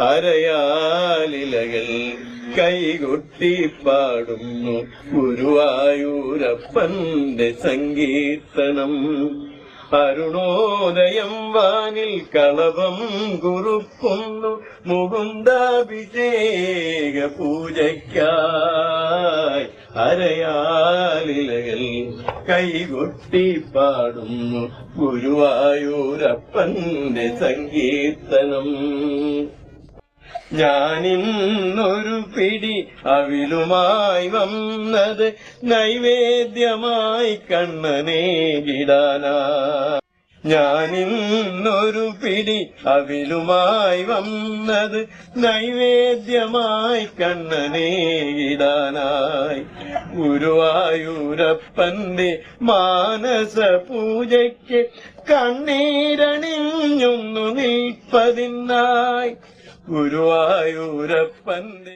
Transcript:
അരയാലിലകൾ കൈകൊട്ടി പാടുന്നു ഗുരുവായൂരപ്പന്റെ സങ്കീർത്തനം. അരുണോദയം വാനിൽ കളവം കുറുക്കുന്നു മുകുന്ദാഭിഷേക പൂജയ്ക്കായി. അരയാലിലകൾ കൈകൊട്ടി പാടുന്നു ഗുരുവായൂരപ്പന്റെ സങ്കീർത്തനം. ഞാനിന്നൊരു പിടി അവിലുമായി വന്നത് നൈവേദ്യമായി കണ്ണനെ കിടാനാ ഞാനിന്നൊരു പിടി അവിലുമായി വന്നത് നൈവേദ്യമായി കണ്ണനെ ഇടാനായി ഗുരുവായൂരപ്പന്റെ മാനസ പൂജയ്ക്ക് കണ്ണീരണിഞ്ഞൊന്നു നിൽപ്പതിനായി. ഗുരുവായൂരപ്പന്റെ